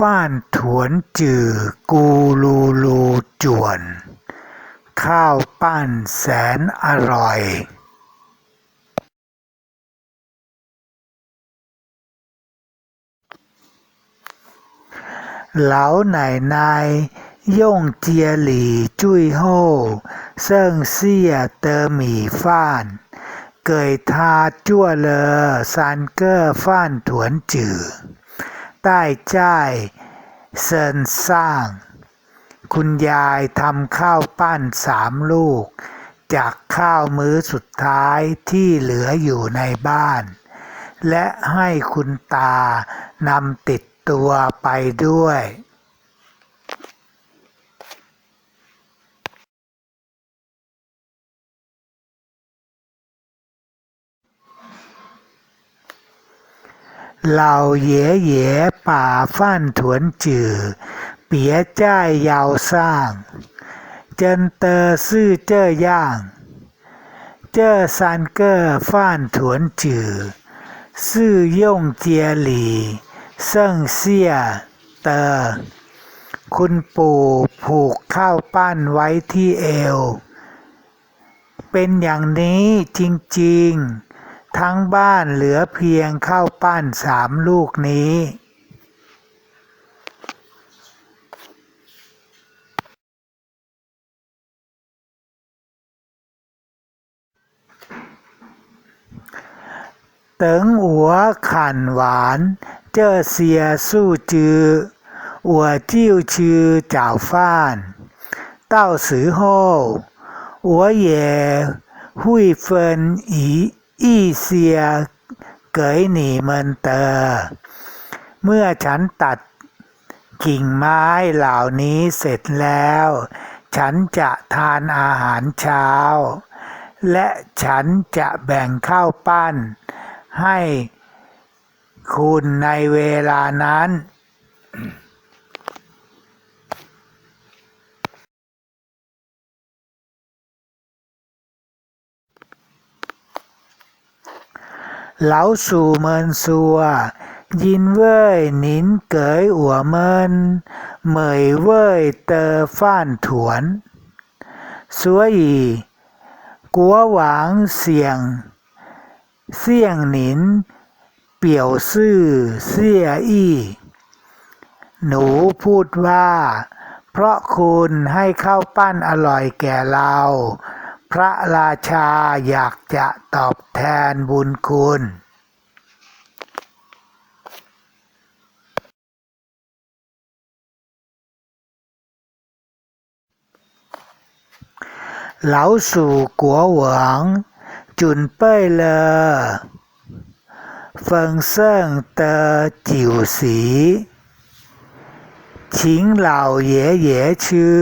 ฟ่านถวนจือกูลูลูจวน ข้าวปั้นแสนอร่อยเหลาไหนนายย่งเจียหลี่จุ้ยโฮเใต้จ้ายเซินสร้าง คุณยายทำข้าวปั้นสามลูก จากข้าวมื้อสุดท้ายที่เหลืออยู่ในบ้าน และให้คุณตานำติดตัวไปด้วย เหล่าเหย่เหย่ป่าฟ่านถวนจือ เปียจ้ายยาวสร้าง เจินเตอซื่อเจ้อย่าง เจ้ อซานเกอร์ฟ่านถวนจือซื่อย่งเจียหลีเซิ่งเซี่ยเตอคุณปู่ผูกข้าวปั้นไว้ที่เอว เป็นอย่างนี้จริงๆ ทั้งบ้านเหลือเพียงข้าวปั้นสามลูกนี้ เติงอัวขันหวาน เจ้อเสียสู้จืออัวจิ้วชือเจ้าฟ้านเต้าสือโฮอัวเย่หุยเฟินอี อีเสียเกยหนีเมินเตอ เมื่อฉันตัดกิ่งไม้เหล่านี้เสร็จแล้ว ฉันจะทานอาหารเช้า และฉันจะแบ่งข้าวปั้นให้คุณในเวลานั้น เหลาสู่เมินซัว ยินเว่ยนินเกยอัวเมิน เหมยเว่ยเตอฟ้านถวนสัวอีกัวหวางเสียง เสียงนิน เปี่ยวซื่อเสียอีหนูพูดว่า เพราะคุณให้ข้าวปั้นอร่อยแก่เรา พระราชาอยากจะตอบแทนบุญคุณ เหลาสู่กัวหวง จุนเป้ยเลอเฟิงเซิงเตอจิ๋วสี ชิงเหล่าเย่เย่ชื่อ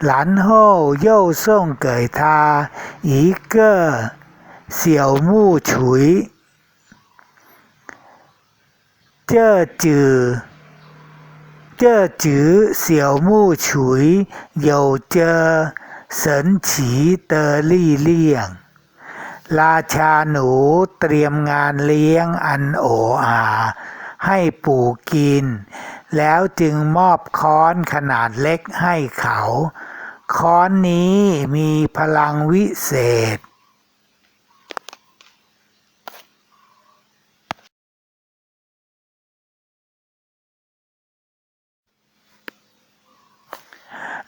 然后又送给他一个小木锤。这只这只小木锤有着神奇的力量ราชาหนูเตรียมงานเลี้ยงอันโออาให้ปู่กิน แล้วจึงมอบค้อนขนาดเล็กให้เขา ค้อนนี้มีพลังวิเศษ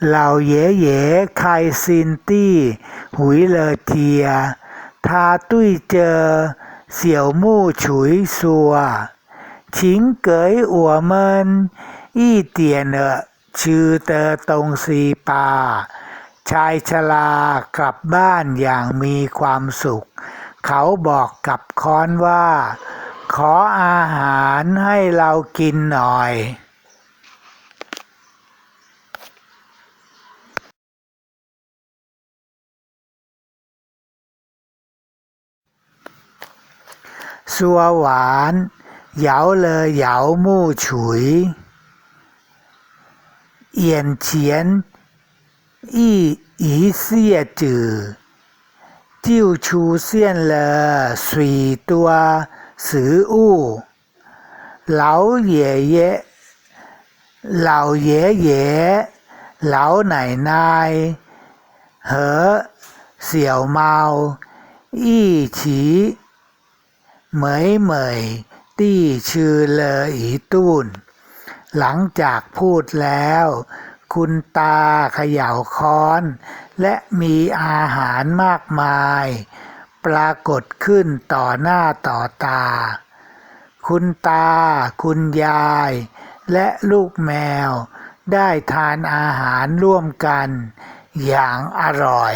เหล่าเย่เย่ไคซินตี้ หุยเลอเทีย ทาตุ้ยเจอ เสี่ยวมู่ฉุยซัว 请给我们一点的吃的东西吧。”ชายชรากลับบ้านอย่างมีความสุข เขาบอกกับค้อนว่า ขออาหารให้เรากินหน่อย ซัวหวาน 摇了摇木锤，眼前一一下子就出现了许多食物，老爷爷、老爷爷、老奶奶和小猫一起美美。 เหลาไหนนายเหอเสี่ยวเมาอี้ฉีเหมยเหมยตี้ชื่อเลออีตูนหลังจากพูดแล้ว คุณตาเขย่าค้อน และมีอาหารมากมาย ปรากฏขึ้นต่อหน้าต่อตา คุณตา คุณยาย และลูกแมว ได้ทานอาหารร่วมกัน อย่างอร่อย